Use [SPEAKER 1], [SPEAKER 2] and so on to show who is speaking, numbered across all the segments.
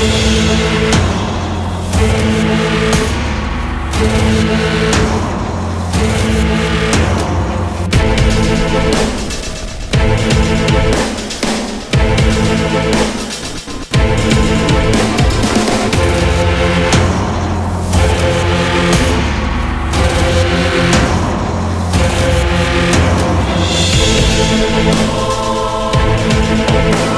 [SPEAKER 1] We'll be right.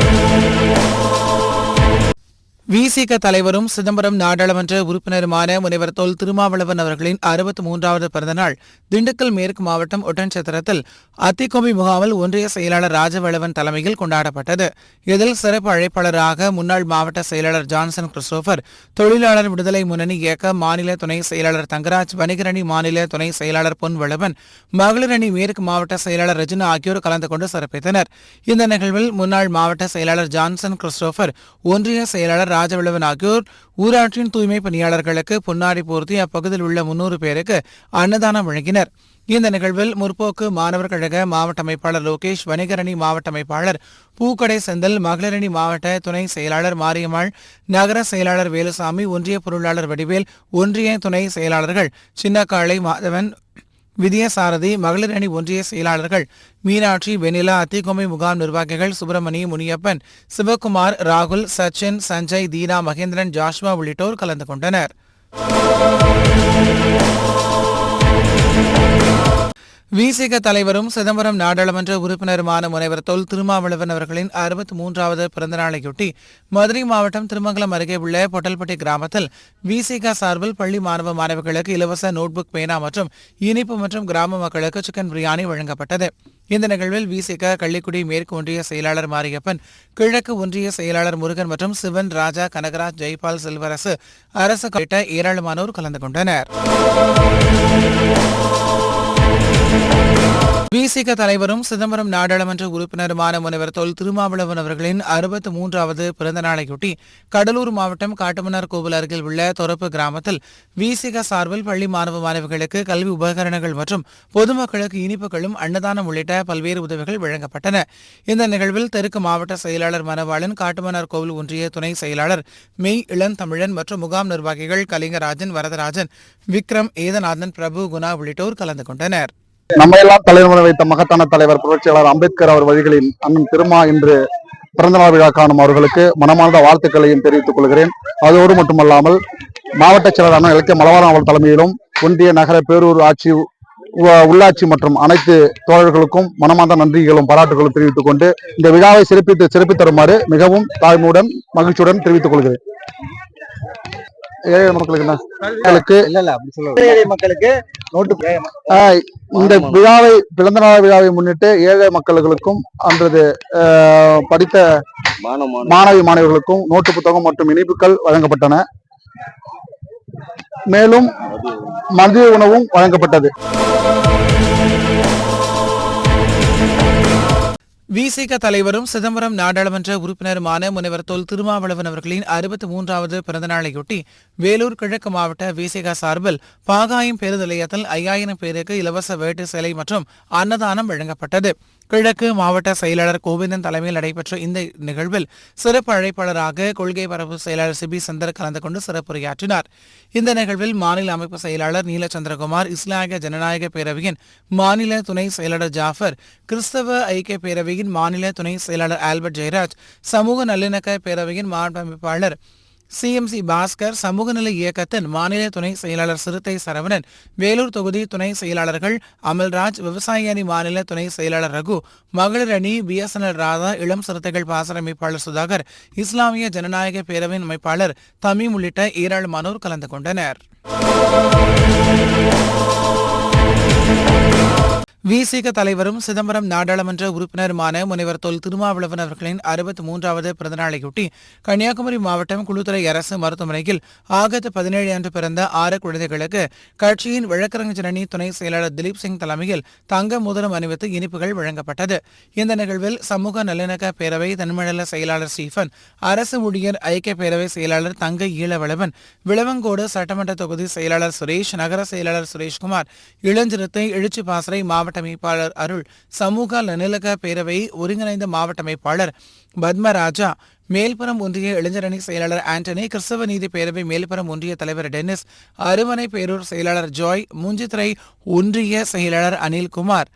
[SPEAKER 2] விசிக தலைவரும் சிதம்பரம் நாடாளுமன்ற உறுப்பினருமான முனைவர் தொல் திருமாவளவன் அவர்களின் அறுபத்தி மூன்றாவது பிறந்தநாள் திண்டுக்கல் மேற்கு மாவட்டம் ஒட்டன்சத்திரத்தில் அத்திக்கோம்பி முகாமில் ஒன்றிய செயலாளர் ராஜவளவன் தலைமையில் கொண்டாடப்பட்டது. இதில் சிறப்பு அழைப்பாளராக முன்னாள் மாவட்ட செயலாளர் ஜான்சன் கிறிஸ்டோபர் தொழிலாளர் விடுதலை முன்னணி இயக்க மாநில துணை செயலாளர் தங்கராஜ் வணிகரணி மாநில துணை செயலாளர் பொன்வளவன் மகளிரணி மேற்கு மாவட்ட செயலாளர் ரஜினா ஆகியோர் கலந்து கொண்டு சிறப்பித்தனர். இந்த நிகழ்வில் முன்னாள் மாவட்ட செயலாளர் ஜான்சன் கிறிஸ்டோபர் ஒன்றிய செயலாளர் ராஜவளவன் ஆகியோர் ஊராட்சியின் தூய்மை பணியாளர்களுக்கு பொன்னாடி போர்த்தி அப்பகுதியில் உள்ள முன்னூறு பேருக்கு அன்னதானம் வழங்கினர். இந்த நிகழ்வில் முற்போக்கு மாணவர் கழக மாவட்ட அமைப்பாளர் லோகேஷ் வணிகரணி மாவட்ட அமைப்பாளர் பூக்கடை செந்தல் மகளிரணி மாவட்ட துணை செயலாளர் மாரியம்மாள் நகர செயலாளர் வேலுசாமி ஒன்றிய பொருளாளர் வடிவேல் ஒன்றிய துணை செயலாளர்கள் சின்னக்காளை மாதவன் விதியசாரதி மகளிர் அணி ஒன்றிய செயலாளர்கள் மீனாட்சி வெனிலா அத்திகொம்பை முகாம் நிர்வாகிகள் சுப்பிரமணி முனியப்பன் சிவகுமார் ராகுல் சச்சின் சஞ்சய் தீனா மகேந்திரன் ஜாஷ்வா உள்ளிட்டோர் கலந்து கொண்டனர். விசிக தலைவரும் சிதம்பரம் நாடாளுமன்ற உறுப்பினருமான முனைவர் தொல் திருமாவளவன் அவர்களின் அறுபத்தி மூன்றாவது பிறந்தநாளையொட்டி மதுரை மாவட்டம் திருமங்கலம் அருகே உள்ள பொட்டல்பட்டி கிராமத்தில் விசிக சார்பில் பள்ளி மாணவ மாணவிகளுக்கு இலவச நோட்புக் பேனா மற்றும் இனிப்பு மற்றும் கிராம மக்களுக்கு சிக்கன் பிரியாணி வழங்கப்பட்டது. இந்த நிகழ்வில் விசிக கள்ளிக்குடி மேற்கு ஒன்றிய செயலாளர் மாரியப்பன் கிழக்கு ஒன்றிய செயலாளர் முருகன் மற்றும் சிவன் ராஜா கனகராஜ் ஜெய்பால் செல்வரசு அரசு உள்ளிட்ட ஏராளமானோர் கலந்து கொண்டனர். விசிக தலைவரும் சிதம்பரம் நாடாளுமன்ற உறுப்பினருமான முனைவர் தொல் திருமாவளவன் அவர்களின் அறுபத்தி மூன்றாவது பிறந்த நாளையொட்டி கடலூர் மாவட்டம் காட்டுமன்னார் கோவில் அருகில் உள்ள தொரப்பு கிராமத்தில் விசிக சார்பில் பள்ளி மாணவ மாணவிகளுக்கு கல்வி உபகரணங்கள் மற்றும் பொதுமக்களுக்கு இனிப்புகளும் அன்னதானம் உள்ளிட்ட பல்வேறு உதவிகள் வழங்கப்பட்டன. இந்த நிகழ்வில் தெற்கு மாவட்ட செயலாளர் மனவாளன் காட்டுமன்னார் கோவில் ஒன்றிய துணை செயலாளர் மெய் இளந்தமிழன் மற்றும் முகாம் நிர்வாகிகள் கலிங்கராஜன் வரதராஜன் விக்ரம் ஏதநாதன் பிரபு குணா உள்ளிட்டோர் கலந்து கொண்டனர்.
[SPEAKER 3] நம்ம எல்லாம் தலைமுறை வைத்த மகத்தான தலைவர் புரட்சியாளர் அம்பேத்கர் அவர் வழிகளில் அண்ணன் திருமா இன்று பிறந்தநாள் விழா காணும் அவர்களுக்கு மனமார்ந்த வாழ்த்துக்களையும் தெரிவித்துக் கொள்கிறேன். அதோடு மட்டுமல்லாமல் மாவட்ட செயலர் அண்ணன் இலக்கிய மலவாரம் அவர்கள் தலைமையிலும் ஒன்றிய நகர பேரூர் ஆட்சி உ- உள்ளாட்சி மற்றும் அனைத்து தோழர்களுக்கும் மனமார்ந்த நன்றிகளும் பாராட்டுகளும் தெரிவித்துக் கொண்டு இந்த விழாவை சிறப்பித்து சிறப்பித்தருமாறு மிகவும் தாழ்மையுடன் மகிழ்ச்சியுடன் தெரிவித்துக் கொள்கிறேன். ஏழை மக்களுக்கு என்ன மக்களுக்கு
[SPEAKER 4] இல்ல இல்ல அப்படி சொல்ல ஏழை மக்களுக்கு நோட்டு
[SPEAKER 3] ஆஹ் இந்த விழாவை பிறந்த நாள் விழாவை முன்னிட்டு ஏழை மக்களுக்கும் அன்றது ஆஹ் படித்த மாணவி மாணவர்களுக்கும் நோட்டு புத்தகம் மற்றும் இனிப்புகள் வழங்கப்பட்டன. மேலும் மதிய உணவும் வழங்கப்பட்டது.
[SPEAKER 2] விசிக தலைவரும் சிதம்பரம் நாடாளுமன்ற உறுப்பினருமான முனைவர் தொல் திருமாவளவன் அவர்களின் அறுபத்தி மூன்றாவது பிறந்தநாளையொட்டி வேலூர் கிழக்கு மாவட்ட விசிக சார்பில் பாகாயம் பேருந்து நிலையத்தில் ஐயாயிரம் பேருக்கு இலவச வேட்டு சேலை மற்றும் அன்னதானம் வழங்கப்பட்டது. கிழக்கு மாவட்ட செயலாளர் கோவிந்தன் தலைமையில் நடைபெற்ற இந்த நிகழ்வில் சிறப்பு அழைப்பாளராக கொள்கை பரப்பு செயலாளர் சிபி சந்தர் கலந்து கொண்டு சிறப்புரையாற்றினார். இந்த நிகழ்வில் மாநில அமைப்பு செயலாளர் நீலச்சந்திரகுமார் இஸ்லாமிய ஜனநாயக பேரவையின் மாநில துணை செயலாளர் ஜாஃபர் கிறிஸ்தவ ஐக்கிய பேரவையின் மாநில துணை செயலாளர் ஆல்பர்ட் ஜெயராஜ் சமூக நல்லிணக்க பேரவையின் மாவட்ட அமைப்பாளர் சிஎம்சி பாஸ்கர் சமூக இயக்கத்தின் மாநில துணை செயலாளர் சிறுத்தை சரவணன் வேலூர் தொகுதி துணை செயலாளர்கள் அமல்ராஜ் விவசாய அணி மாநில துணை செயலாளர் ரகு மகளிர் அணி பிஎஸ்என்எல் ராதா இளம் சிறுத்தைகள் பாசன அமைப்பாளர் சுதாகர் இஸ்லாமிய ஜனநாயக பேரவையின் அமைப்பாளர் தமீம் உள்ளிட்ட ஏராளமானோர் கலந்து கொண்டனர். விசிக தலைவரும் சிதம்பரம் நாடாளுமன்ற உறுப்பினருமான முனைவர் தொல் திருமாவளவன் அவர்களின் அறுபத்தி மூன்றாவது பிறந்தநாளையொட்டி கன்னியாகுமரி மாவட்டம் குளுத்துறை அரசு மருத்துவமனையில் ஆகஸ்ட் பதினேழு அன்று பிறந்த ஆறு குழந்தைகளுக்கு கட்சியின் வழக்கறிஞரணி ஜனனி துணை செயலாளர் திலீப் சிங் தலைமையில் தங்க மோதிரம் அணிவித்து இனிப்புகள் வழங்கப்பட்டது. இந்த நிகழ்வில் சமூக நல்லிணக்க பேரவை தென்மண்டல செயலாளர் ஸ்டீஃபன் அரசு ஊழியர் ஐக்கிய பேரவை செயலாளர் தங்க ஈழவளவன் விளவங்கோடு சட்டமன்ற தொகுதி செயலாளர் சுரேஷ் நகர செயலாளர் சுரேஷ்குமார் இளஞ்சிறுத்தை எழுச்சி பாசறை மாவட்ட அமைப்பாளர் அருள் சமூக நல்லிணக்க பேரவை ஒருங்கிணைந்த மாவட்ட அமைப்பாளர் பத்மராஜா மேல்புறம் ஒன்றிய இளைஞரணி செயலாளர் ஆண்டனி கிறிஸ்தவ நீதி பேரவை மேல்புறம் ஒன்றிய தலைவர் டென்னிஸ் அருமனை பேரூர் செயலாளர் ஜாய் மூஞ்சித்துறை ஒன்றிய செயலாளர் அனில்குமார்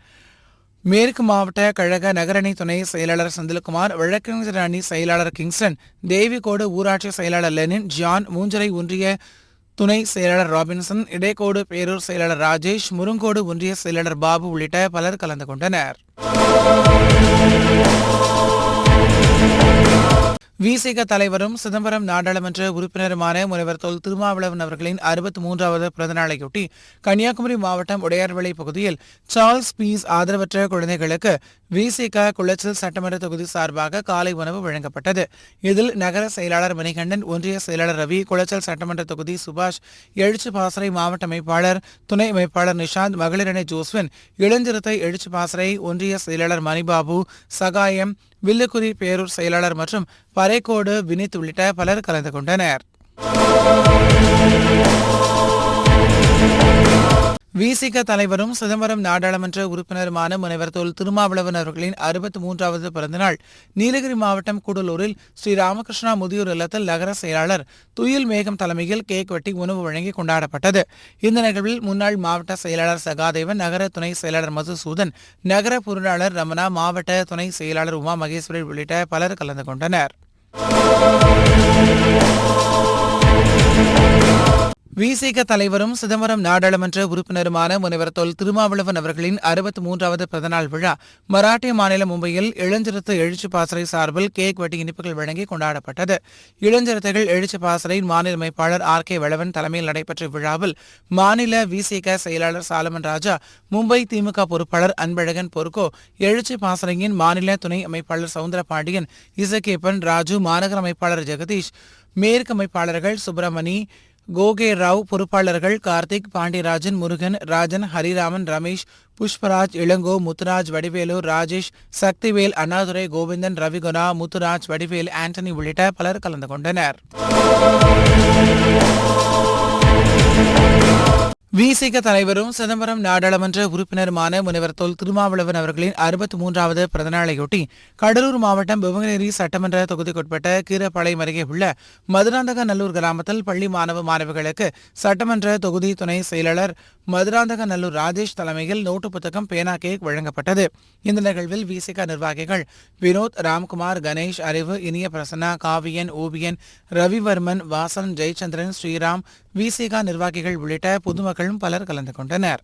[SPEAKER 2] மேற்கு மாவட்ட கழக நகரணி துணை செயலாளர் செந்தில்குமார் வழக்கறிஞர் அணி செயலாளர் கிங்ஸ்டன் தேவிகோடு ஊராட்சி செயலாளர் லெனின் ஜான் மூஞ்சரை ஒன்றிய துணை செயலாளர் ராபின்சன் இடைக்கோடு பேரூர் செயலாளர் ராஜேஷ் முருங்கோடு ஒன்றிய செயலாளர் பாபு உள்ளிட்ட பலர் கலந்து கொண்டனர். விசிக தலைவரும் சிதம்பரம் நாடாளுமன்ற உறுப்பினருமான முனைவர் தொல் திருமாவளவன் அவர்களின் அறுபத்தி மூன்றாவது பிறந்தநாளையொட்டி கன்னியாகுமரி மாவட்டம் உடையார்விளை பகுதியில் சார்ல்ஸ் பீஸ் ஆதரவற்ற குழந்தைகளுக்கு விசிக குளச்சல் சட்டமன்ற தொகுதி சார்பாக காலை உணவு வழங்கப்பட்டது. இதில் நகர செயலாளர் மணிகண்டன் ஒன்றிய செயலாளர் ரவி குளச்சல் சட்டமன்ற தொகுதி சுபாஷ் எழுச்சி பாசறை மாவட்ட அமைப்பாளர் துணை அமைப்பாளர் நிஷாந்த் மகளிரணி ஜோஸ்வின் இளஞ்சிறுத்தை எழுச்சி பாசறை ஒன்றிய செயலாளர் மணிபாபு சகாயம் வில்லுக்குரி பேரூர் செயலாளர் மற்றும் பறைக்கோடு வினித் உள்ளிட்ட பலர் கலந்து கொண்டனர். விசிக தலைவரும் சிதம்பரம் நாடாளுமன்ற உறுப்பினருமான முனைவர் தொல் திருமாவளவன் அவர்களின் அறுபத்தி மூன்றாவது பிறந்தநாள். நீலகிரி மாவட்டம் கூடலூரில் ஸ்ரீ ராமகிருஷ்ணா முதியோர் இல்லத்தில் நகர செயலாளர் துயில் மேகம் தலைமையில் கேக் வெட்டி உணவு வழங்கி கொண்டாடப்பட்டது. இந்த நிகழ்வில் முன்னாள் மாவட்ட செயலாளர் சகாதேவன் நகர துணை செயலாளர் மதுசூதன் நகர பொருளாளர் ரமணா மாவட்ட துணை செயலாளர் உமா மகேஸ்வரி உள்ளிட்ட பலர் கலந்து கொண்டனர். விசிக தலைவரும் சிதம்பரம் நாடாளுமன்ற உறுப்பினருமான முனைவர் தொல் திருமாவளவன் அவர்களின் அறுபத்தி மூன்றாவது பிறந்தநாள் விழா மராட்டிய மாநிலம் மும்பையில் இளஞ்சிறுத்து எழுச்சி பாசறை சார்பில் கேக் வெட்டி இனிப்புகள் வழங்கி கொண்டாடப்பட்டது. இளஞ்சிறுத்தைகள் எழுச்சி பாசறையின் மாநில அமைப்பாளர் ஆர் கே வளவன் தலைமையில் நடைபெற்ற விழாவில் மாநில விசிக செயலாளர் சாலமன் ராஜா மும்பை திமுக பொறுப்பாளர் அன்பழகன் பொறுக்கோ எழுச்சி பாசறையின் மாநில துணை அமைப்பாளர் சவுந்தரபாண்டியன் இசகேப்பன் ராஜு மாநகர அமைப்பாளர் ஜெகதீஷ் மேற்கு அமைப்பாளர்கள் சுப்பிரமணி கோகே ராவ் பொறுப்பாளர்கள் கார்த்திக் பாண்டியராஜன் முருகன் ராஜன் ஹரிராமன் ரமேஷ் புஷ்பராஜ் இளங்கோ முத்துராஜ் வடிவேலு ராஜேஷ் சக்திவேல் அண்ணாதுரை கோவிந்தன் ரவிகுணா முத்துராஜ் வடிவேல் ஆண்டனி உள்ளிட்ட பலர் கலந்து கொண்டனர். விசிக தலைவரும் சிதம்பரம் நாடாளுமன்ற உறுப்பினருமான முனைவர் தொல் திருமாவளவன் அவர்களின் அறுபத்தி மூன்றாவது பிறந்தநாளையொட்டி கடலூர் மாவட்டம் புவனகிரி சட்டமன்ற தொகுதிக்குட்பட்ட கீரப்பாளையம் அருகே உள்ள மதுராந்தக நல்லூர் கிராமத்தில் பள்ளி மாணவ மாணவிகளுக்கு சட்டமன்ற தொகுதி துணை செயலாளர் மதுராந்தக நல்லூர் ராஜேஷ் தலைமையில் நோட்டு புத்தகம் பேனா கேக் வழங்கப்பட்டது. இந்த நிகழ்வில் விசிக நிர்வாகிகள் வினோத் ராம்குமார் கணேஷ் அறிவு இனிய பிரசன்னா காவியன் ஓவியன் ரவிவர்மன் வாசன் ஜெயச்சந்திரன் ஸ்ரீராம் விசிகா நிர்வாகிகள் உள்ளிட்ட பொதுமக்களும் பலர் கலந்து கொண்டனர்.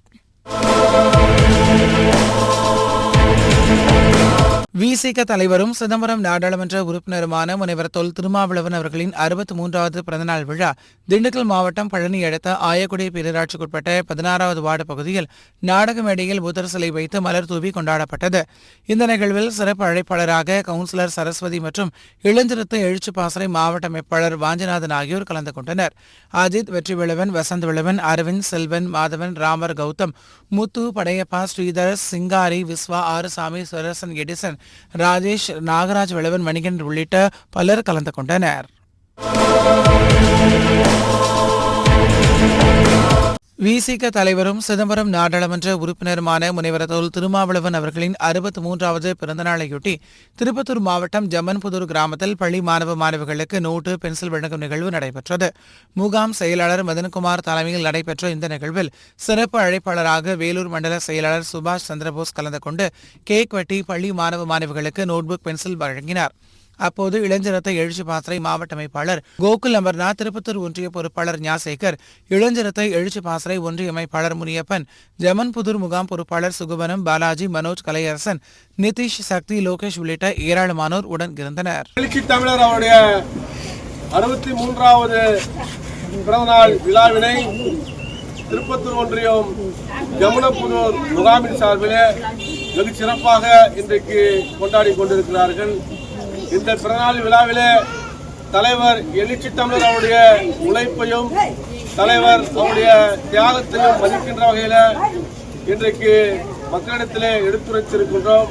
[SPEAKER 2] விசிக தலைவரும் சிதம்பரம் நாடாளுமன்ற உறுப்பினருமான முனைவர் தொல் திருமாவளவன் அவர்களின் அறுபத்தி மூன்றாவது பிறந்தநாள் விழா திண்டுக்கல் மாவட்டம் பழனி அடுத்த ஆயக்குடி பேரூராட்சிக்குட்பட்ட பதினாறாவது வார்டு பகுதியில் நாடக மேடையில் புத்தர் சிலை வைத்து மலர் தூவி கொண்டாடப்பட்டது. இந்த நிகழ்வில் சிறப்பு அழைப்பாளராக கவுன்சிலர் சரஸ்வதி மற்றும் இளஞ்சிறுத்தை எழுச்சி பாசறை மாவட்ட அமைப்பாளர் வாஞ்சிநாதன் ஆகியோர் கலந்து கொண்டனர். அஜித் வெற்றிவிழவன் வசந்த் விழவன் அரவிந்த் செல்வன் மாதவன் ராமர் கௌதம் முத்து படையப்பா ஸ்ரீதர் சிங்காரி விஸ்வா ஆறுசாமி சுரசன் எடிசன் ராஜேஷ் நாகராஜ் வளவன் மணிகண்டன் உள்ளிட்ட பலர் கலந்து கொண்டனர். விசிக தலைவரும் சிதம்பரம் நாடாளுமன்ற உறுப்பினருமான முனைவர் தொல் திருமாவளவன் அவர்களின் அறுபத்தி மூன்றாவது பிறந்தநாளையொட்டி திருப்பத்தூர் மாவட்டம் ஜம்மன்புதூர் கிராமத்தில் பள்ளி மாணவ மாணவிகளுக்கு நோட்டு பென்சில் வழங்கும் நிகழ்வு நடைபெற்றது. முகாம் செயலாளர் மதன்குமார் தலைமையில் நடைபெற்ற இந்த நிகழ்வில் சிறப்பு அழைப்பாளராக வேலூர் மண்டல செயலாளர் சுபாஷ் சந்திரபோஸ் கலந்து கொண்டு கேக் வெட்டி பள்ளி மாணவ மாணவிகளுக்கு நோட்புக் பென்சில் வழங்கினார். அப்போது இளஞ்சிரத்தை எழுச்சி பாசறை மாவட்ட அமைப்பாளர் கோகுல் அமர்நாத் திருப்பத்தூர் ஒன்றிய பொறுப்பாளர் ஞாசேகர் இளஞ்சிரத்தை எழுச்சி பாசறை ஒன்றிய அமைப்பாளர் முனியப்பன் ஜமன்புதூர் முகாம் பொறுப்பாளர் சுகுவனம் பாலாஜி மனோஜ் கலையரசன் நிதிஷ் சக்தி லோகேஷ் உள்ளிட்ட ஏராளமானோர் உடன் இருந்தனர்.
[SPEAKER 5] தமிழர் அவருடைய அறுபத்தி மூன்றாவது பிறந்தநாள் விழாவினை திருப்பத்தூர் ஒன்றியம் ஜமுனப்புதூர் முகாமின் சார்பிலே வெகு சிறப்பாக இன்றைக்கு கொண்டாடி கொண்டிருக்கிறார்கள். இந்த பிறநாள் விழாவிலே தலைவர் எழுச்சி தமிழர் அவருடைய உழைப்பையும் தலைவர் அவருடைய தியாகத்தையும் மதிக்கின்ற வகையில் இன்றைக்கு மக்களிடத்திலே எடுத்துரைத்திருக்கின்றோம்.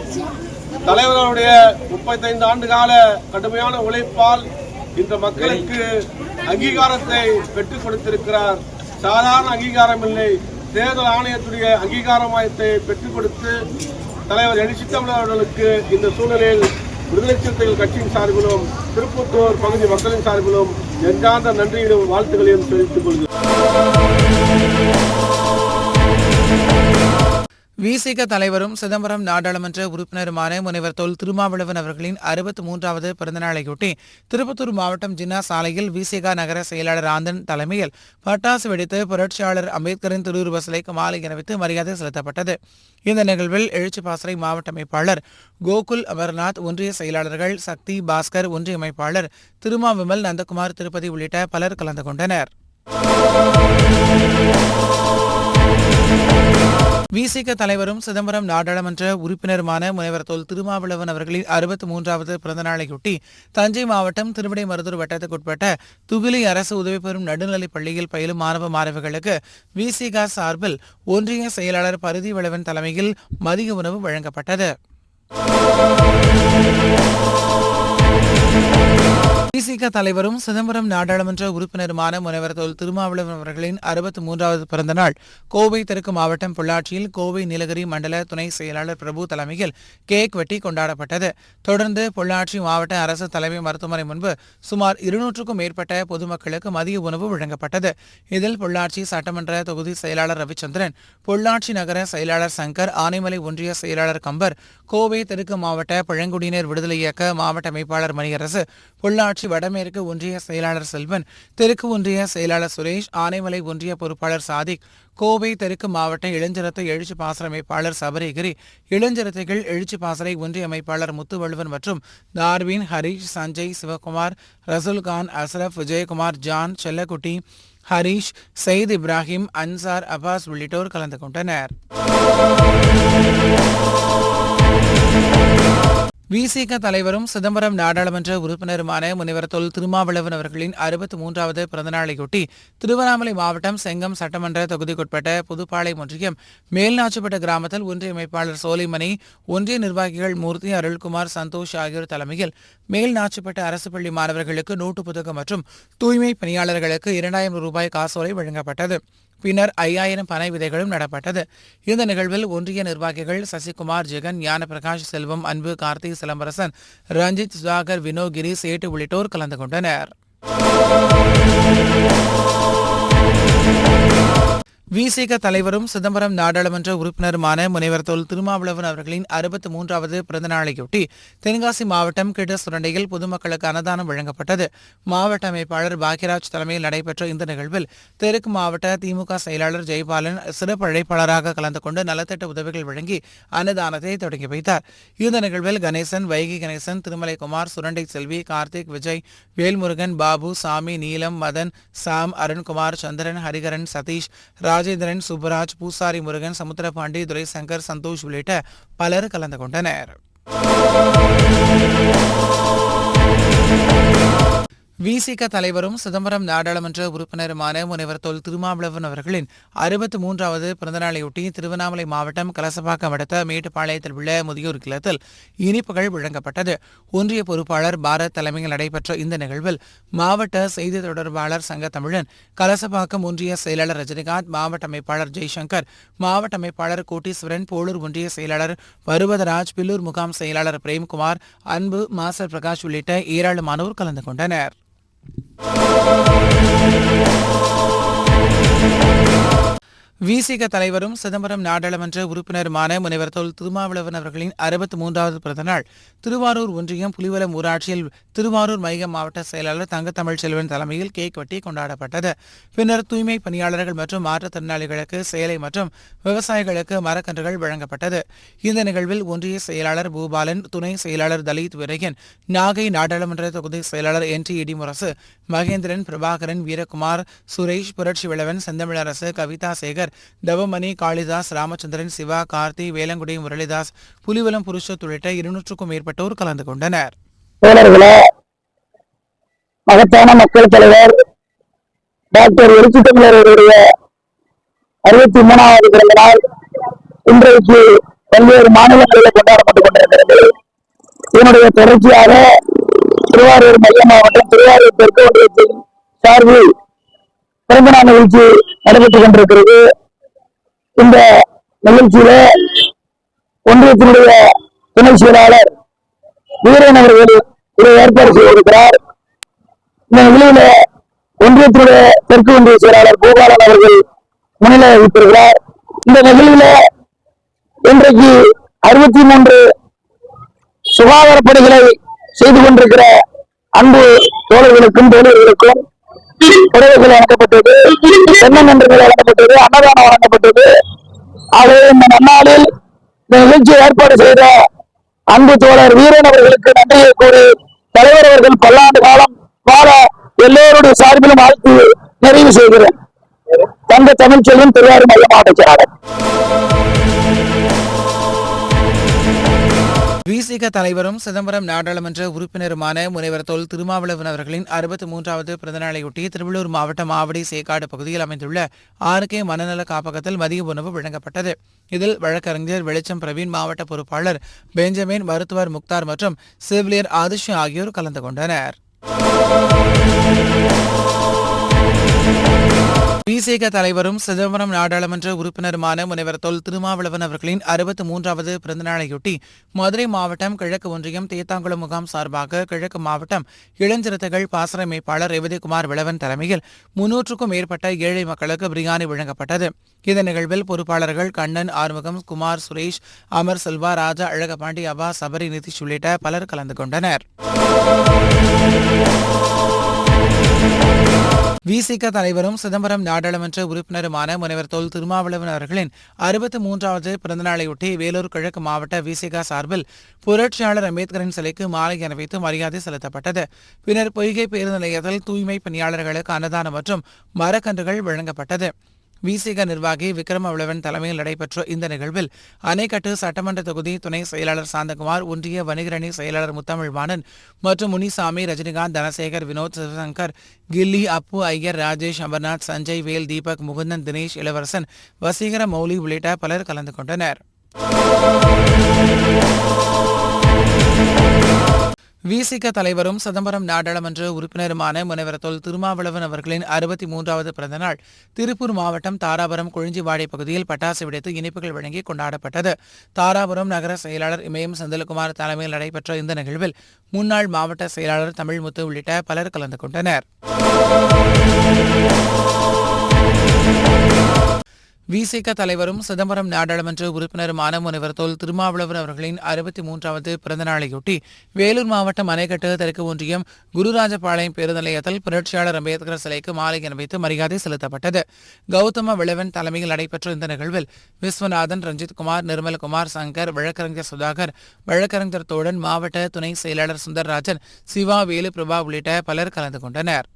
[SPEAKER 5] தலைவர் அவருடைய முப்பத்தைந்து ஆண்டு கால கடுமையான உழைப்பால் இந்த மக்களுக்கு அங்கீகாரத்தை பெற்றுக் கொடுத்திருக்கிறார். சாதாரண அங்கீகாரம் இல்லை. தேர்தல் ஆணையத்துடைய அங்கீகாரமாயத்தை பெற்றுக் கொடுத்து தலைவர் எழுச்சி தமிழர் அவர்களுக்கு இந்த சூழ்நிலையில் விடுதலை சிறுத்தைகள் கட்சியின் சார்பிலும் திருப்பத்தூர் பகுதி மக்களின் சார்பிலும் நெஞ்சார்ந்த நன்றியிடும் வாழ்த்துக்களையும் தெரிவித்துக் கொள்கிறேன்
[SPEAKER 2] விசிக தலைவரும் சிதம்பரம் நாடாளுமன்ற உறுப்பினருமான முனைவர் தொல் திருமாவளவன் அவர்களின் அறுபத்தி மூன்றாவது பிறந்தநாளையொட்டி திருப்பத்தூர் மாவட்டம் ஜின்னா சாலையில் விசிக நகர செயலாளர் ஆந்தன் தலைமையில் பட்டாசு வெடித்து புரட்சியாளர் அம்பேத்கரின் திருவுருவ சிலைக்கு மாலை அணிவித்து மரியாதை செலுத்தப்பட்டது. இந்த நிகழ்வில் எழுச்சி பாசறை மாவட்ட அமைப்பாளர் கோகுல் அமர்நாத் ஒன்றிய செயலாளர்கள் சக்தி பாஸ்கர் ஒன்றிய அமைப்பாளர் திருமாவிமல் நந்தகுமார் திருப்பதி உள்ளிட்ட பலர் கலந்து கொண்டனர். விசிக தலைவரும் சிதம்பரம் நாடாளுமன்ற உறுப்பினருமான முனைவர் தொல் திருமாவளவன் அவர்களின் அறுபத்தி மூன்றாவது பிறந்தநாளையொட்டி தஞ்சை மாவட்டம் திருவிடைமருதூர் வட்டத்துக்குட்பட்ட துகிலி அரசு உதவி பெறும் நடுநிலைப் பள்ளியில் பயிலும் மாணவ மாணவிகளுக்கு விசிக சார்பில் ஒன்றிய செயலாளர் பருதி வளவன் தலைமையில் மதிய உணவு வழங்கப்பட்டது. விசிக தலைவரும் சிதம்பரம் நாடாளுமன்ற உறுப்பினருமான முனைவர் தொல் திருமாவளவன் அவர்களின் அறுபத்தி மூன்றாவது பிறந்த நாள் கோவை தெற்கு மாவட்டம் பொள்ளாச்சியில் கோவை நீலகிரி மண்டல துணை செயலாளர் பிரபு தலைமையில் கேக் வெட்டி கொண்டாடப்பட்டது. தொடர்ந்து பொள்ளாச்சி மாவட்ட அரசு தலைமை மருத்துவமனை முன்பு சுமார் இருநூற்றுக்கும் மேற்பட்ட பொதுமக்களுக்கு மதிய உணவு வழங்கப்பட்டது. இதில் பொள்ளாச்சி சட்டமன்ற தொகுதி செயலாளர் ரவிச்சந்திரன் பொள்ளாச்சி நகர செயலாளர் சங்கர் ஆனைமலை ஒன்றிய செயலாளர் கம்பர் கோவை தெற்கு மாவட்ட பழங்குடியினர் விடுதலை இயக்க மாவட்ட அமைப்பாளர் மணியரசு பொள்ளாச்சி வடமேற்கு ஒன்றிய செயலாளர் செல்வன் தெற்கு ஒன்றிய செயலாளர் சுரேஷ் ஆனைமலை ஒன்றிய பொறுப்பாளர் சாதிக் கோவை தெற்கு மாவட்ட இளஞ்சிரத்தை எழுச்சி பாசன அமைப்பாளர் சபரிகிரி இளஞ்சிரத்தைகள் எழுச்சி பாசறை ஒன்றிய அமைப்பாளர் முத்துவள்ளுவன் மற்றும் தார்வின் ஹரீஷ் சஞ்சய் சிவகுமார் ரசூல்கான் அஸ்ரப் விஜயகுமார் ஜான் செல்லக்குட்டி ஹரீஷ் சயீத் இப்ராஹிம் அன்சார் அபாஸ் உள்ளிட்டோர் கலந்து கொண்டனர். விசிக தலைவரும் சிதம்பரம் நாடாளுமன்ற உறுப்பினருமான முனைவர் தொல் திருமாவளவன் அவர்களின் அறுபத்தி மூன்றாவது பிறந்தநாளையொட்டி திருவண்ணாமலை மாவட்டம் செங்கம் சட்டமன்ற தொகுதிக்குட்பட்ட புதுப்பாளையம் ஒன்றியம் மேல்நாச்சுப்பட்ட கிராமத்தில் ஒன்றிய அமைப்பாளர் சோலைமணி ஒன்றிய நிர்வாகிகள் மூர்த்தி அருள்குமார் சந்தோஷ் ஆகியோர் தலைமையில் மேல்நாச்சுப்பட்ட அரசு பள்ளி மாணவர்களுக்கு நோட்டு புத்தகம் மற்றும் தூய்மை பணியாளர்களுக்கு இரண்டாயிரம் ரூபாய் காசோலை வழங்கப்பட்டது. பின்னர் ஐயாயிரம் பனை விதைகளும் நடப்பட்டது. இந்த நிகழ்வில் ஒன்றிய நிர்வாகிகள் சசிகுமார் ஜெகன் ஞானபிரகாஷ் செல்வம் அன்பு கார்த்தி சிலம்பரசன் ரஞ்சித் சுதாகர் வினோகிரி சேட்டு உள்ளிட்டோர் கலந்து கொண்டனர். விசிக தலைவரும் சிதம்பரம் நாடாளுமன்ற உறுப்பினருமான முனைவர் தொல் திருமாவளவன் அவர்களின் அறுபத்தி மூன்றாவது பிறந்தநாளையொட்டி தென்காசி மாவட்டம் கிட சுரண்டையில் பொதுமக்களுக்கு அன்னதானம் வழங்கப்பட்டது. மாவட்ட அமைப்பாளர் பாக்யராஜ் தலைமையில் நடைபெற்ற இந்த நிகழ்வில் தெற்கு மாவட்ட திமுக செயலாளர் ஜெயபாலன் சிறப்பு அழைப்பாளராக கலந்து கொண்டு நலத்திட்ட உதவிகள் வழங்கி அன்னதானத்தை தொடங்கி வைத்தார். இந்த நிகழ்வில் கணேசன் வைகை கணேசன் திருமலை குமார் சுரண்டை செல்வி கார்த்திக் விஜய் வேல்முருகன் பாபு சாமி நீலம் மதன் சாம் அருண்குமார் சந்திரன் ஹரிகரன் சதீஷ் ராஜேந்திரன் சுப்பராஜ் பூசாரி முருகன் சமுத்திரபாண்டி துரைசங்கர் சந்தோஷ் உள்ளிட்ட பலர் கலந்து கொண்டனர். விசிக தலைவரும் சிதம்பரம் நாடாளுமன்ற உறுப்பினருமான முனைவர் தொல் திருமாவளவன் அவர்களின் அறுபத்தி மூன்றாவது பிறந்தநாளையொட்டி திருவண்ணாமலை மாவட்டம் கலசபாக்கம் அடுத்த மேட்டுப்பாளையத்தில் உள்ள முதியோர் இல்லத்தில் இனிப்புகள் வழங்கப்பட்டது. ஒன்றிய பொறுப்பாளர் பாரத் தலைமையில் நடைபெற்ற இந்த நிகழ்வில் மாவட்ட செய்தி தொடர்பாளர் சங்க தமிழன் கலசப்பாக்கம் ஒன்றிய செயலாளர் ரஜினிகாந்த் மாவட்ட அமைப்பாளர் ஜெய்சங்கர் மாவட்ட அமைப்பாளர் கோட்டீஸ்வரன் போலூர் ஒன்றிய செயலாளர் பருவதராஜ் பில்லூர் முகாம் செயலாளர் பிரேம்குமார் அன்பு மாஸ்டர் பிரகாஷ் உள்ளிட்ட ஏராளமானோர் கலந்து கொண்டனர். Oh, விசிக தலைவரும் சிதம்பரம் நாடாளுமன்ற உறுப்பினருமான முனைவர் தொல் திருமாவளவன் அவர்களின் அறுபத்தி மூன்றாவது பிறந்த நாள் திருவாரூர் ஒன்றியம் புலிவலம் ஊராட்சியில் திருவாரூர் மைய மாவட்ட செயலாளர் தங்கத்தமிழ் செல்வன் தலைமையில் கேக் வெட்டி கொண்டாடப்பட்டது. பின்னர் தூய்மை பணியாளர்கள் மற்றும் மாற்றுத்திறனாளிகளுக்கு சேலை மற்றும் விவசாயிகளுக்கு மரக்கன்றுகள் வழங்கப்பட்டது. இந்த நிகழ்வில் ஒன்றிய செயலாளர் பூபாலன் துணை செயலாளர் தலித் விரையன் நாகை நாடாளுமன்ற தொகுதி செயலாளர் என் டி இடிமுரசு மகேந்திரன் பிரபாகரன் வீரகுமார் சுரேஷ் புரட்சி விளவன் செந்தமிழரசு கவிதா சேகர் தவமணி காளிதாஸ் ராமச்சந்திரன் சிவா கார்த்தி வேலங்குடி முரளிதாஸ் புலிவலம் புருஷோத் உள்ளிட்ட இருநூற்றுக்கும் மேற்பட்டோர் கலந்து கொண்டனர்.
[SPEAKER 6] மகத்தான மக்கள் தலைவர் டாக்டர் எழுச்சி அவருடைய அறுபத்தி மூணாவது பிறந்த நாள் இன்றைக்கு பல்வேறு மாநிலங்களில் கொண்டாடப்பட்டுக் கொண்டிருக்கிறது. இதனுடைய தொடர்ச்சியாக திருவாரூர் மைய மாவட்டம் திருவாரூர் தெற்கு ஒன்றியத்தின் சார்பில் பிறந்த நாள் நிகழ்ச்சி நடைபெற்றுக் கொண்டிருக்கிறது. இந்த நிகழ்ச்சியில ஒன்றியத்தினுடைய துணை செயலாளர் வீரன் அவர்கள் இதை ஏற்பாடு செய்திருக்கிறார். இந்த நிலையில ஒன்றியத்தினுடைய தெற்கு ஒன்றிய செயலாளர் கோபாலன் அவர்கள் முன்னிலை வைத்திருக்கிறார் இந்த நிகழ்வுல இன்றைக்கு அறுபத்தி மூன்று சுகாதார பணிகளை செய்து கொண்டிருக்கிற அன்பு தோழர்களுக்கும் தோழர்களுக்கும் புடவைகள் வழங்கப்பட்டது நண்பர்கள் வழங்கப்பட்டது அன்னதானம் வழங்கப்பட்டது. அது இந்த நன்னாளில் இந்த நிகழ்ச்சியை ஏற்பாடு செய்த அன்பு தோழர் வீரன் அவர்களுக்கு நன்றியை கூறி தலைவர் அவர்கள் பல்லாண்டு காலம் வாழ எல்லோருடைய சார்பிலும் வாழ்த்து நிறைவு செய்கிறேன். தங்க தமிழ்ச்செல்வன் திருவாரூர் மைய மாவட்ட செயலாளர்.
[SPEAKER 2] விசிக தலைவரும் சிதம்பரம் நாடாளுமன்ற உறுப்பினருமான முனைவர் தொல் திருமாவளவன் அவர்களின் அறுபத்தி மூன்றாவது பிறந்தநாளையொட்டி திருவள்ளூர் மாவட்டம் ஆவடி சேக்காடு பகுதியில் அமைந்துள்ள ஆர்கே மனநல காப்பகத்தில் மதிய உணவு வழங்கப்பட்டது. இதில் வழக்கறிஞர் வெளிச்சம் பிரவீன் மாவட்ட பொறுப்பாளர் பெஞ்சமின் மருத்துவர் முக்தார் மற்றும் செவிலியர் ஆதிஷ் ஆகியோர் கலந்து கொண்டனர். பிசிக தலைவரும் சிதம்பரம் நாடாளுமன்ற உறுப்பினருமான முனைவர் தொல் திருமாவளவன் அவர்களின் அறுபத்தி மூன்றாவது பிறந்தநாளையொட்டி மதுரை மாவட்டம் கிழக்கு ஒன்றியம் தேத்தாங்குளம் முகாம் சார்பாக கிழக்கு மாவட்டம் இளஞ்சிறுத்தைகள் பாசறை மேய்ப்பாளர் ரேவதிகுமார் விளவன் தலைமையில் முன்னூற்றுக்கும் மேற்பட்ட ஏழை மக்களுக்கு பிரியாணி வழங்கப்பட்டது. இந்த நிகழ்வில் பொறுப்பாளர்கள் கண்ணன் ஆறுமுகம் குமார் சுரேஷ் அமர் செல்வா ராஜா அழகபாண்டி அபா சபரி நிதிஷ் உள்ளிட்ட பலர் கலந்து கொண்டனர். விசிக தலைவரும் சிதம்பரம் நாடாளுமன்ற உறுப்பினருமான முனைவர் தொல் திருமாவளவன் அவர்களின் அறுபத்தி மூன்றாவது பிறந்தநாளையொட்டி வேலூர் கிழக்கு மாவட்ட விசிக சார்பில் புரட்சியாளர் அம்பேத்கரின் சிலைக்கு மாலை அணிவித்து மரியாதை செலுத்தப்பட்டது. பின்னர் பொய்கை பேருந்து நிலையத்தில் தூய்மை பணியாளர்களுக்கு அன்னதானம் மற்றும் மரக்கன்றுகள் வழங்கப்பட்டது. விசிக நிர்வாகி விக்ரமவிளவன் தலைமையில் நடைபெற்ற இந்த நிகழ்வில் அணைக்கட்டு சட்டமன்ற தொகுதி துணை செயலாளர் சாந்தகுமார் ஒன்றிய வணிகரணி செயலாளர் முத்தமிழ்வாணன் மற்றும் முனிசாமி ரஜினிகாந்த் தனசேகர் வினோத் சிவசங்கர் கில்லி அப்பு ஐயர் ராஜேஷ் அமர்நாத் சஞ்சய் வேல் தீபக் முகுந்தன் தினேஷ் இளவரசன் வசீகர மௌலி உள்ளிட்ட பலர் கலந்து கொண்டனர். விசிக தலைவரும் சிதம்பரம் நாடாளுமன்ற உறுப்பினருமான முனைவர் தொல் திருமாவளவன் அவர்களின் அறுபத்தி மூன்றாவது பிறந்தநாள் திருப்பூர் மாவட்டம் தாராபுரம் கொழிஞ்சிவாடை பகுதியில் பட்டாசு வெடித்து இனிப்புகள் வழங்கி கொண்டாடப்பட்டது. தாராபுரம் நகர செயலாளர் இமயம் செந்தில்குமார் தலைமையில் நடைபெற்ற இந்த நிகழ்வில் முன்னாள் மாவட்ட செயலாளர் தமிழ்முத்து உள்ளிட்ட பலர் கலந்து கொண்டனர். விசிக தலைவரும் சிதம்பரம் நாடாளுமன்ற உறுப்பினருமான முனைவர் தொல் திருமாவளவன் அவர்களின் அறுபத்தி மூன்றாவது பிறந்தநாளையொட்டி வேலூர் மாவட்டம் அணைக்கட்டு தெற்கு ஒன்றியம் குருராஜபாளையம் பேருந்து நிலையத்தில் புரட்சியாளர் அம்பேத்கர் சிலைக்கு மாலை அணிவித்து மரியாதை செலுத்தப்பட்டது. கௌதம விளவன் தலைமையில் நடைபெற்ற இந்த நிகழ்வில் விஸ்வநாதன் ரஞ்சித்குமார் நிர்மல்குமார் சங்கர் வழக்கறிஞர் சுதாகர் வழக்கறிஞர் தோழன் மாவட்ட துணை செயலாளர் சுந்தர்ராஜன் சிவா வேலு பிரபா உள்ளிட்ட பலர் கலந்து கொண்டனர்.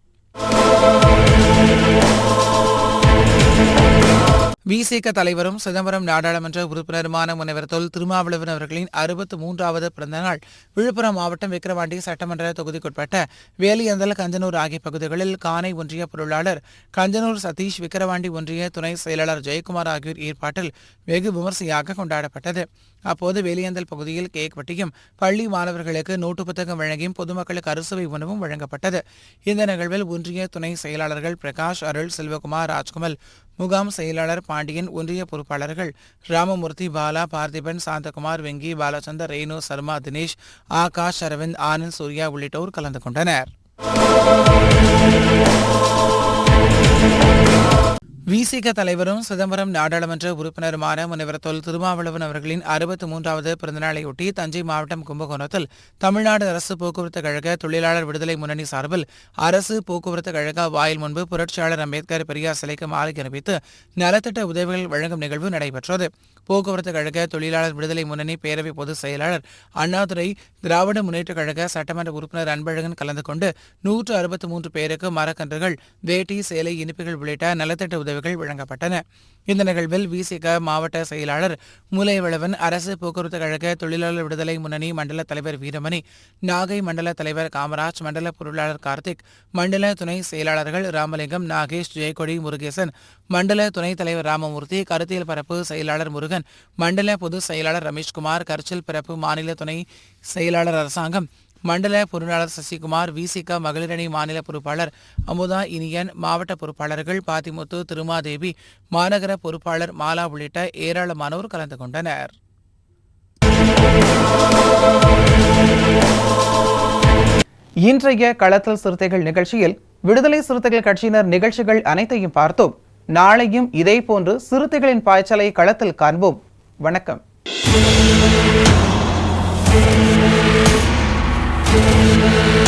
[SPEAKER 2] விசிக தலைவரும் சிதம்பரம் நாடாளுமன்ற உறுப்பினருமான முனைவர் தொல் திருமாவளவன் அவர்களின் அறுபத்து மூன்றாவது பிறந்தநாள் விழுப்புரம் மாவட்டம் விக்கிரவாண்டி சட்டமன்ற தொகுதிக்குட்பட்ட வேலியந்தல் கஞ்சனூர் ஆகிய பகுதிகளில் கானை ஒன்றிய பொருளாளர் கஞ்சனூர் சதீஷ் விக்கிரவாண்டி ஒன்றிய துணை செயலாளர் ஜெயக்குமார் ஆகியோர் ஏற்பாட்டில் வெகு விமர்சையாக கொண்டாடப்பட்டது. அப்போது வேலியந்தல் பகுதியில் கேக் வெட்டியும் பள்ளி மாணவர்களுக்கு நோட்டு புத்தகம் வழங்கியும் பொதுமக்களுக்கு அறுசுவை உணவும் வழங்கப்பட்டது. இந்த நிகழ்வில் ஒன்றிய துணை செயலாளர்கள் பிரகாஷ் அருள் செல்வகுமார் ராஜ்குமல் முகாம் செயலாளர் பாண்டியன் ஒன்றிய பொறுப்பாளர்கள் ராமமூர்த்தி பாலா பார்த்திபன் சாந்தகுமார் வெங்கி பாலச்சந்தர் ரேணு சர்மா தினேஷ் ஆகாஷ் அரவிந்த் ஆனந்த் சூர்யா உள்ளிட்டோர் கலந்து கொண்டனர். விசிக தலைவரும் சிதம்பரம் நாடாளுமன்ற உறுப்பினருமான முனைவர் தொல் திருமாவளவன் அவர்களின் அறுபத்தி மூன்றாவது பிறந்தநாளையொட்டி தஞ்சை மாவட்டம் கும்பகோணத்தில் தமிழ்நாடு அரசு போக்குவரத்து கழக தொழிலாளர் விடுதலை முன்னணி சார்பில் அரசு போக்குவரத்து கழக வாயில் முன்பு புரட்சியாளர் அம்பேத்கர் பெரியார் சிலைக்கு மாலை அணிவித்து நலத்திட்ட உதவிகள் வழங்கும் நிகழ்வு நடைபெற்றது. போக்குவரத்து கழக தொழிலாளர் விடுதலை முன்னணி பேரவை பொதுச் செயலாளர் அண்ணாதுரை திராவிட முன்னேற்றக் கழக சட்டமன்ற உறுப்பினர் அன்பழகன் கலந்து கொண்டு நூற்று அறுபத்தி மூன்று பேருக்கு மரக்கன்றுகள் வேட்டி சேலை இனிப்புகள் உள்ளிட்ட நலத்திட்ட உதவிகள் வழங்கப்பட்டன. இந்த நிகழ்வில் விசிக மாவட்ட செயலாளர் மூலைவளவன் அரசு போக்குவரத்து கழக தொழிலாளர் விடுதலை முன்னணி மண்டல தலைவர் வீரமணி நாகை மண்டல தலைவர் காமராஜ் மண்டல பொருளாளர் கார்த்திக் மண்டல துணை செயலாளர்கள் ராமலிங்கம் நாகேஷ் ஜெயக்கொடி முருகேசன் மண்டல துணைத் தலைவர் ராமமூர்த்தி கருத்தியல் பரப்பு செயலாளர் முருகன் மண்டல பொதுச் செயலாளர் ரமேஷ்குமார் கர்ச்சல் பரப்பு மாநில துணை செயலாளர் அரசாங்கம் மண்டல பொருளாளர் சசிகுமார் விசிக மகளிரணி மாநில பொறுப்பாளர் அமுதா இனியன் மாவட்ட பொறுப்பாளர்கள் பாத்திமுத்து திருமாதேவி மாநகர பொறுப்பாளர் மாலா உள்ளிட்ட ஏராளமானோர் கலந்து கொண்டனர். இன்றைய களத்தல் சிறுத்தைகள் நிகழ்ச்சியில் விடுதலை சிறுத்தைகள் கட்சியினர் நிகழ்ச்சிகள் அனைத்தையும் பார்த்தோம். நாளையும் இதேபோன்று சிறுத்தைகளின் பாய்ச்சலை களத்தில் காண்போம். வணக்கம்.
[SPEAKER 1] என் உயிரின்